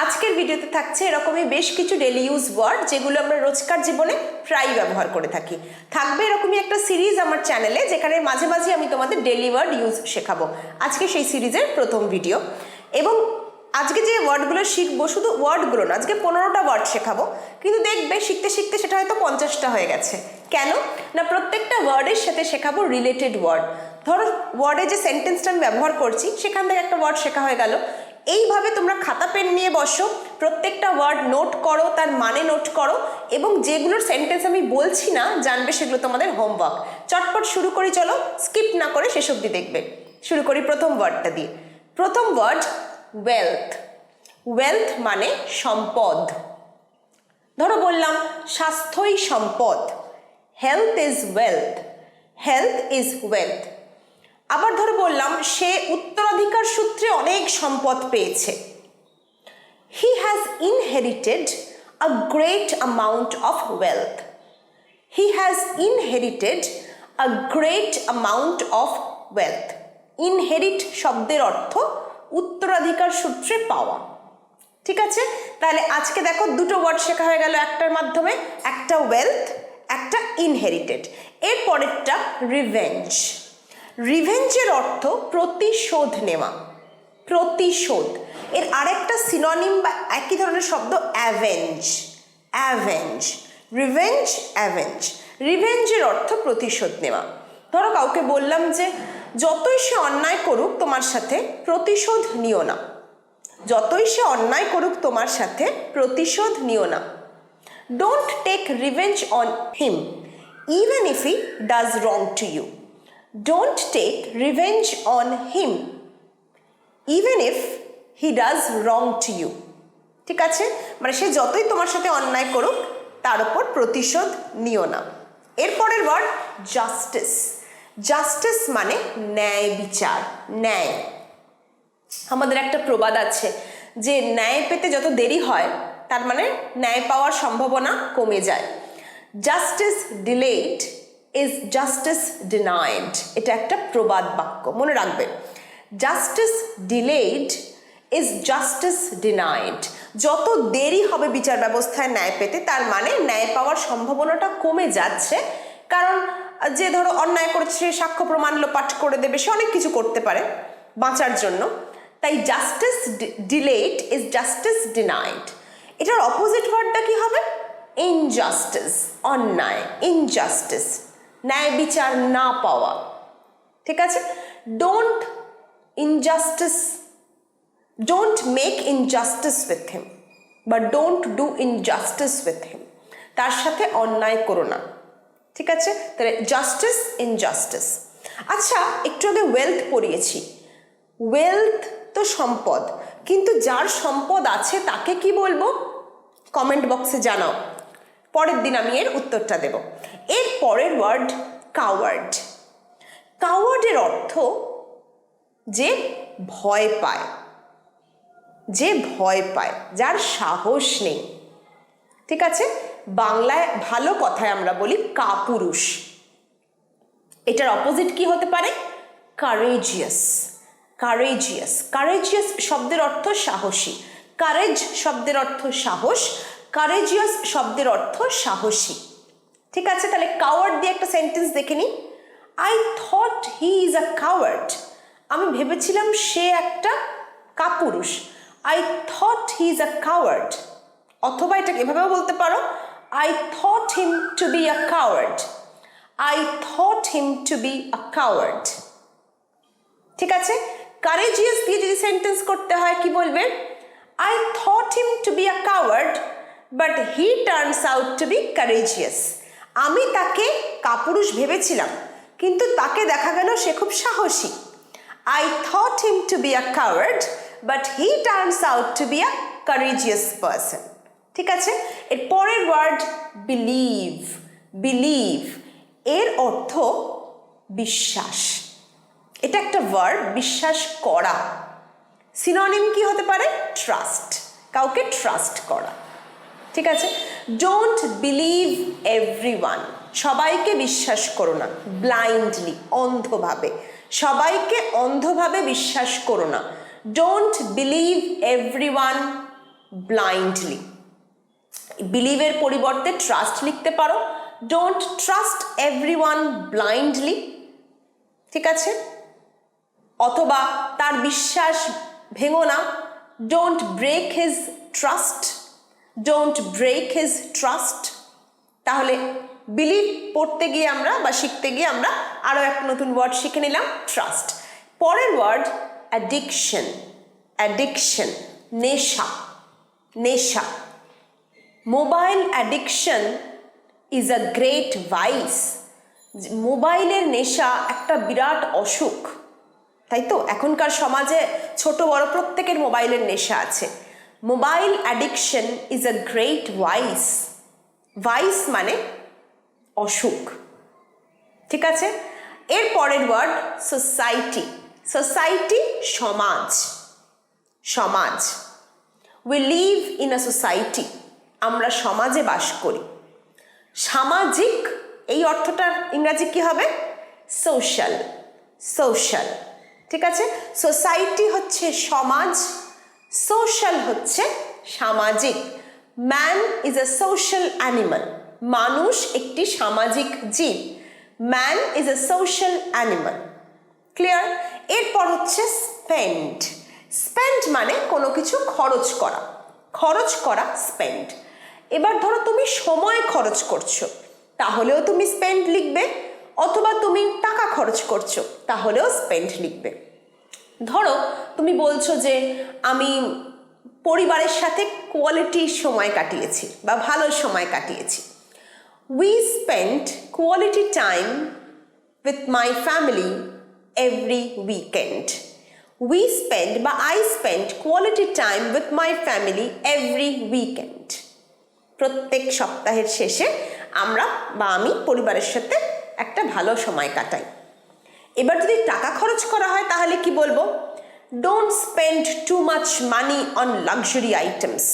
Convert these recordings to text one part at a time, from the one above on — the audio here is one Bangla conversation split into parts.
আজকের ভিডিওতে থাকছে এরকমই বেশ কিছু ডেলি ইউজ ওয়ার্ড যেগুলো আমরা রোজকার জীবনে প্রায় ব্যবহার করে থাকি। থাকবে এরকমই একটা সিরিজ আমার চ্যানেলে যেখানে মাঝে মাঝে আমি তোমাদের ডেলি ওয়ার্ড ইউজ শেখাবো। আজকে সেই সিরিজের প্রথম ভিডিও এবং আজকে যে ওয়ার্ডগুলো শিখব, শুধু ওয়ার্ডগুলো না, আজকে পনেরোটা ওয়ার্ড শেখাবো। কিন্তু দেখবে শিখতে শিখতে সেটা হয়তো পঞ্চাশটা হয়ে গেছে। কেন? না, প্রত্যেকটা ওয়ার্ডের সাথে শেখাবো রিলেটেড ওয়ার্ড ধরো ওয়ার্ডে যে সেন্টেন্সটা আমি ব্যবহার করছি, সেখান থেকে একটা ওয়ার্ড শেখা হয়ে গেল। এইভাবে তোমরা খাতা, পেন নিয়ে বসো, প্রত্যেকটা ওয়ার্ড নোট করো, তার মানে নোট করো, এবং যেগুলোর সেন্টেন্স আমি বলছি না, জানবে সেগুলো তোমাদের হোমওয়ার্ক। চটপট শুরু করি, চলো, স্কিপ না করে শেষ অবধি দেখবে। শুরু করি প্রথম ওয়ার্ডটা দিয়ে। প্রথম ওয়ার্ড ওয়েলথ ওয়েলথ মানে সম্পদ। ধরো বললাম, স্বাস্থ্যই সম্পদ। Health is wealth health is wealth আবার ধরো বললাম, সে উত্তরাধিকার সূত্রে অনেক সম্পদ পেয়েছে। He has inherited a great amount of wealth he has inherited a great amount of wealth inherit শব্দের অর্থ উত্তরাধিকার সূত্রে পাওয়া। ঠিক আছে? তাহলে আজকে দেখো দুটো ওয়ার্ড শেখা হয়ে গেল একটার মাধ্যমে, একটা ওয়েলথ একটা ইনহেরিটেড এর পরেরটা রিভেঞ্জ রিভেঞ্জের অর্থ প্রতিশোধ নেওয়া। প্রতিশোধ। এর আরেকটা সিননিম বা একই ধরনের শব্দ অ্যাভেঞ্জ অ্যাভেঞ্জ রিভেঞ্জ অ্যাভেঞ্জ রিভেঞ্জের অর্থ প্রতিশোধ নেওয়া। ধরো কাউকে বললাম যে, যতই সে অন্যায় করুক তোমার সাথে, প্রতিশোধ নিও না। যতই সে অন্যায় করুক তোমার সাথে, প্রতিশোধ নিও না। Don't take revenge on him even if he does wrong to you don't take revenge on him even if he does wrong to you ঠিক আছে? মানে সে যতই তোমার সাথে অন্যায় করুক, তার উপর প্রতিশোধ নিও না। এরপরের ওয়ার্ড জাস্টিস জাস্টিস মানে ন্যায় বিচার, ন্যায়। আমাদের একটা প্রবাদ আছে যে ন্যায় পেতে যত দেরি হয়, তার মানে ন্যায় পাওয়ার সম্ভাবনা কমে যায়। Justice delayed is justice denied এটা একটা প্রবাদ বাক্য, মনে রাখবে justice delayed is justice denied যত দেরি হবে বিচার ব্যবস্থায় ন্যায় পেতে, তার মানে ন্যায় পাওয়ার সম্ভাবনাটা কমে যাচ্ছে। কারণ, যে ধরো অন্যায় করেছে, সাক্ষ্য প্রমাণ লোপাট করে দেবে, সে অনেক কিছু করতে পারে বাঁচার জন্য। তাই justice delayed is justice denied এটার অপোজিট ওয়ার্ডটা কি হবে? ইনজাস্টিস অন্যায় ইনজাস্টিস ন্যায় বিচার না পাওয়া। ঠিক আছে? Don't injustice don't make injustice with him বা don't do injustice with him তার সাথে অন্যায় করো না। ঠিক আছে? তাহলে জাস্টিস ইনজাস্টিস আচ্ছা একটু আগে ওয়েলথ পড়িয়েছি। ওয়েলথ তো সম্পদ, কিন্তু যার সম্পদ আছে তাকে কি বলব? কমেন্ট বক্সে জানাও। পরের দিন আমি এর উত্তরটা দেব। এর পরের ওয়ার্ড কাওয়ার্ড কাওয়ার্ডের অর্থ যে ভয় পায়। যে ভয় পায়, যার সাহস নেই। ঠিক আছে? বাংলায় ভালো কথায় আমরা বলি কাপুরুষ। এটার অপোজিট কি হতে পারে? কারেজিয়াস কারেজিয়াস কারেজিয়াস শব্দের অর্থ সাহসী। কারেজ শব্দের অর্থ সাহস। কারেজিয়াস শব্দের অর্থ সাহসী। ঠিক আছে? তাহলে কাওয়ার্ড দিয়ে একটা সেন্টেন্স দেখে নিই। I thought he is a coward আমি ভেবেছিলাম সে একটা কাপুরুষ। I thought he is a coward অথবা এটাকে এভাবেও বলতে পারো I thought him to be a coward I thought him to be a coward ঠিক আছে? কারেজিয়াস দিয়ে যদি সেন্টেন্স করতে হয়, কি বলবে? I thought him to be a coward but he turns out to be courageous আমি তাকে কাপুরুষ ভেবেছিলাম, কিন্তু তাকে দেখা গেল সে খুব সাহসী। I thought him to be a coward but he turns out to be a courageous person ঠিক আছে? এর পরের ওয়ার্ড বিলিভ বিলিভ এর অর্থ বিশ্বাস। এটা একটা ওয়ার্ড বিশ্বাস করা। সিনোনিম কি হতে পারে? ট্রাস্ট কাউকে ট্রাস্ট করা। ঠিক আছে? ডোন্ট বিলিভ এভরি সবাইকে বিশ্বাস করো না। ব্লাইন্ডলি অন্ধভাবে। সবাইকে অন্ধভাবে বিশ্বাস করো না। ডোন্ট বিলিভ এভরি ব্লাইন্ডলি বিলিভের পরিবর্তে ট্রাস্ট লিখতে পারো। ডোন্ট ট্রাস্ট এভরি ব্লাইন্ডলি ঠিক আছে? অথবা তার বিশ্বাস ভেঙো না। Don't break his trust don't break his trust তাহলে বিলিভ পড়তে গিয়ে আমরা বা শিখতে গিয়ে আমরা আরও এক নতুন ওয়ার্ড শিখে নিলাম ট্রাস্ট পরের ওয়ার্ড অ্যাডিকশন অ্যাডিকশন নেশা। নেশা। Mobile addiction is a great vice মোবাইলের নেশা একটা বিরাট অসুখ। তাই তো? এখনকার সমাজে ছোট বড় প্রত্যেকের মোবাইলের নেশা আছে। Mobile addiction is a great vice vice মানে অসুখ। ঠিক আছে? এর পরের ওয়ার্ড সোসাইটি সোসাইটি সমাজ। সমাজ। We live in a society আমরা সমাজে বাস করি। সামাজিক, এই অর্থটার ইংরাজি কি হবে? সোশ্যাল সোশ্যাল ঠিক আছে? সোসাইটি হচ্ছে সমাজ। সোশ্যাল হচ্ছে সামাজিক। Man is a social animal মানুষ একটি সামাজিক জীব। Man is a social animal clear এরপর হচ্ছে স্পেন্ড স্পেন্ড মানে কোনো কিছু খরচ করা। খরচ করা স্পেন্ড এবার ধরো তুমি সময় খরচ করছ। তাহলেও তুমি স্পেন্ড লিখবে, অথবা তুমি টাকা খরচ করছ, তাহলেও স্পেন্ড লিখবে। ধরো, তুমি বলছো যে আমি পরিবারের সাথে কোয়ালিটি সময় কাটিয়েছি বা ভালো সময় কাটিয়েছি। We spend quality time with my family every weekend we spend বা I spend quality time with my family every weekend প্রত্যেক সপ্তাহের শেষে আমরা বা আমি পরিবারের সাথে একটা ভালো সময় কাটাই। এবার যদি টাকা খরচ করা হয়, তাহলে কি বলব? Don't spend too much money on luxury items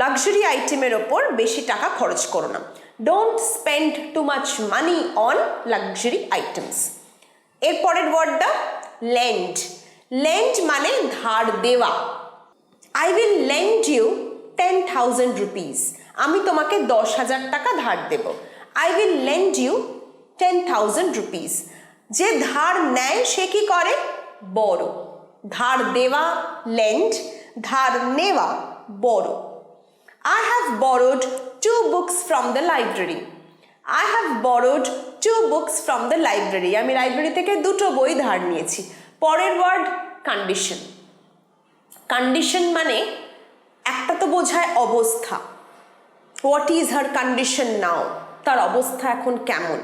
luxury আইটেমের ওপর বেশি টাকা খরচ করো না। Don't spend too much money on luxury items এরপরের ওয়ার্ডটা ল্যান্ড ল্যান্ড মানে ধার দেওয়া। I will lend you ten thousand rupees আমি তোমাকে দশ হাজার টাকা ধার দেব। I will lend you ten thousand rupees যে ধার নেয় সে কি করে? বড়। ধার দেওয়া ল্যান্ড ধার নেওয়া, বড়। I have borrowed two books from the library. I have borrowed two books from the library. আমি লাইব্রেরি থেকে দুটো বই ধার নিয়েছি। পরের ওয়ার্ড কন্ডিশন কন্ডিশন মানে একটা তো বোঝায় অবস্থা। What is her condition now তার অবস্থা এখন কেমন?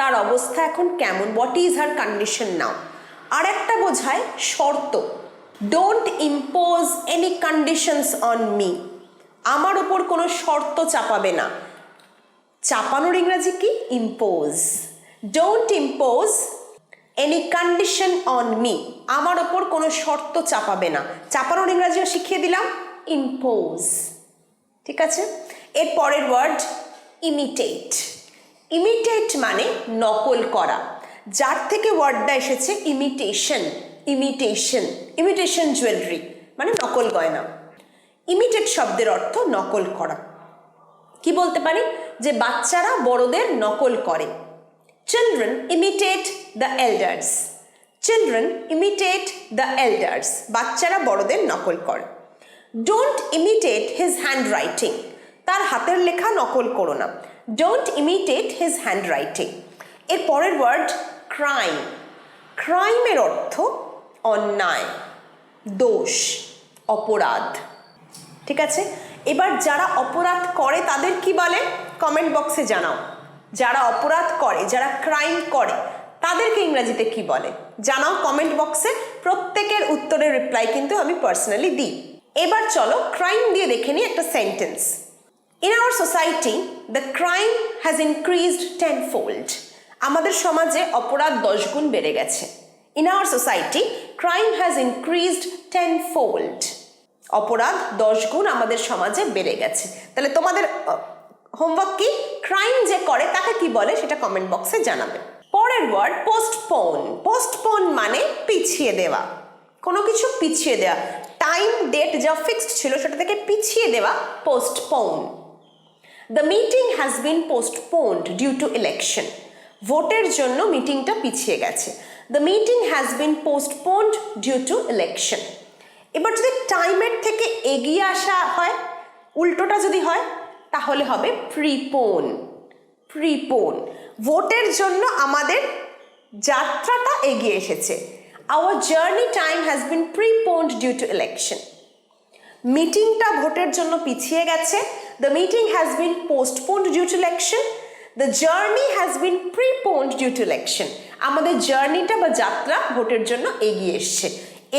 তার অবস্থা এখন কেমন? What is her condition now আর একটা বোঝায় শর্ত। Don't impose any conditions on me আমার ওপর কোনো শর্ত চাপাবে না। চাপানোর ইংরাজি কি? Impose don't impose any condition on me আমার ওপর কোনো শর্ত চাপাবে না। চাপানোর ইংরাজিও শিখিয়ে দিলাম। ইম্পোজ ঠিক আছে? এর পরের ওয়ার্ড ইমিটেট ইমিটেট মানে নকল করা। যার থেকে ওয়ার্ডটা এসেছে ইমিটেশন ইমিটেশন ইমিটেশন জুয়েলারি মানে নকল গয়না। ইমিটেট শব্দের অর্থ নকল করা। কি বলতে পারি? যে বাচ্চারা বড়দের নকল করে। Children imitate the elders children imitate the elders বাচ্চারা বড়দের নকল করে। Don't imitate his handwriting তার হাতের লেখা নকল করো না। Don't imitate his handwriting এর পরের ওয়ার্ড ক্রাইম ক্রাইমের অর্থ অন্যায়, দোষ, অপরাধ। ঠিক আছে? এবার যারা অপরাধ করে, তাদের কি বলে? কমেন্ট বক্সে জানাও। যারা অপরাধ করে, যারা ক্রাইম করে, তাদেরকে ইংরেজিতে কি বলে? জানাও কমেন্ট বক্সে প্রত্যেকের উত্তরের রিপ্লাই কিন্তু আমি পার্সোনালি দিই। এবার চলো ক্রাইম দিয়ে দেখে নিই একটা sentence in our society the crime has increased tenfold আমাদের সমাজে অপরাধ দশ গুণ বেড়ে গেছে। In our society crime has increased tenfold অপরাধ দশ গুণ আমাদের সমাজে বেড়ে গেছে। তাহলে তোমাদের হোমওয়ার্ক কি? ক্রাইম যে করে, তাকে কি বলে? সেটা কমেন্ট বক্সে জানাবে। পরের ওয়ার্ড পোস্টপোন পোস্টপোন মানে পিছিয়ে দেওয়া। কোনো কিছু পিছিয়ে দেওয়া। টাইম ডেট যা ফিক্সড ছিল, সেটা থেকে পিছিয়ে দেওয়া postpone the meeting has been postponed due to election ভোটের জন্য মিটিংটা পিছিয়ে গেছে। The meeting has been postponed due to election এবার যদি টাইমের থেকে এগিয়ে আসা হয়, উল্টোটা যদি হয়, তাহলে হবে প্রিপোন প্রিপোন ভোটের জন্য আমাদের যাত্রাটা এগিয়ে এসেছে। Our journey time has been preponed due to election মিটিংটা ভোটের জন্য পিছিয়ে গেছে। The meeting has been postponed due to election the journey has been preponed due to election আমাদের জার্নিটা বা যাত্রা ভোটের জন্য এগিয়ে এসছে।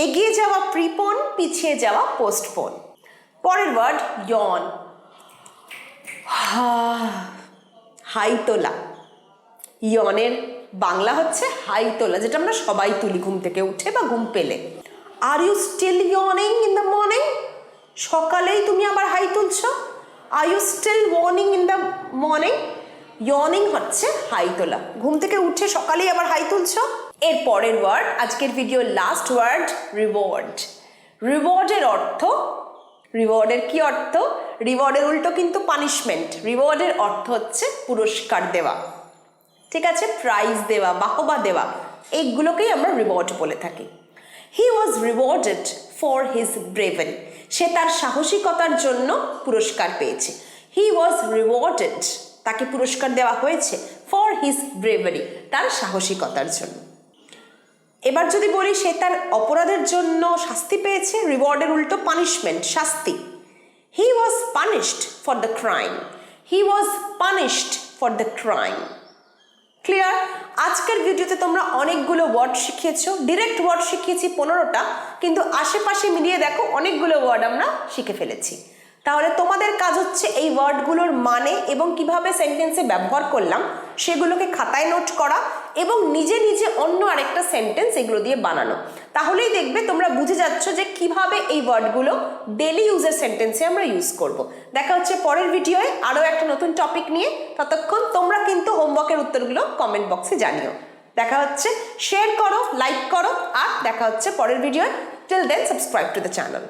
এগিয়ে যাওয়া প্রিপোন পিছিয়ে যাওয়া পোস্টপোন পরের ওয়ার্ড ইয়ন হাই তোলা ইয়নের বাংলা হচ্ছে হাই তোলা যেটা আমরা সবাই তুলি ঘুম থেকে উঠে বা ঘুম পেলে। Are you still yawning in the morning সকালেই তুমি আবার হাই তুলছ? আর ইউ স্টিল ওয়ার্নিং ইন দ্য মর্নিং ইয়নিং হচ্ছে হাই তোলা। ঘুম থেকে উঠে সকালেই আবার হাই তুলছ? এর পরের ওয়ার্ড আজকের ভিডিও লাস্ট ওয়ার্ড রিওয়ার্ড রিওয়ার্ডের অর্থ রিওয়ার্ডের কি অর্থ? রিওয়ার্ডের উল্টো কিন্তু পানিশমেন্ট রিওয়ার্ডের অর্থ হচ্ছে পুরস্কার দেওয়া। ঠিক আছে? প্রাইজ দেওয়া, বাহবা দেওয়া। এইগুলোকেই আমরা রিওয়ার্ড বলে থাকি। He was rewarded for his bravery সে তার সাহসিকতার জন্য পুরস্কার পেয়েছে। হি ওয়াজ রিওয়ার্ডেড তাকে পুরস্কার দেওয়া হয়েছে ফর হিজ ব্রেভারি তার সাহসিকতার জন্য। এবার যদি বলি সে তার অপরাধের জন্য শাস্তি পেয়েছে রিওয়ার্ডের উল্টো পানিশমেন্ট শাস্তি। He was punished for the crime he was punished for the crime clear আজকের ভিডিওতে তোমরা অনেকগুলো ওয়ার্ড শিখিয়েছো। ডিরেক্ট ওয়ার্ড শিখিয়েছি পনেরোটা, কিন্তু আশেপাশে মিলিয়ে দেখো অনেকগুলো ওয়ার্ড আমরা শিখে ফেলেছি। তাহলে তোমাদের কাজ হচ্ছে এই ওয়ার্ডগুলোর মানে এবং কীভাবে সেন্টেন্সে ব্যবহার করলাম। সেগুলোকে খাতায় নোট করা এবং নিজে নিজে অন্য আরেকটা সেন্টেন্স এগুলো দিয়ে বানানো। তাহলেই দেখবে তোমরা বুঝে যাচ্ছ যে কীভাবে এই ওয়ার্ডগুলো ডেলি ইউজের সেন্টেন্সে আমরা ইউজ করব। দেখা হচ্ছে পরের ভিডিওয়ে আরও একটা নতুন টপিক নিয়ে। ততক্ষণ তোমরা কিন্তু হোমওয়ার্কের উত্তরগুলো কমেন্ট বক্সে জানিও। দেখা হচ্ছে শেয়ার করো লাইক করো, আর দেখা হচ্ছে পরের ভিডিওয়ে। Till then subscribe to the channel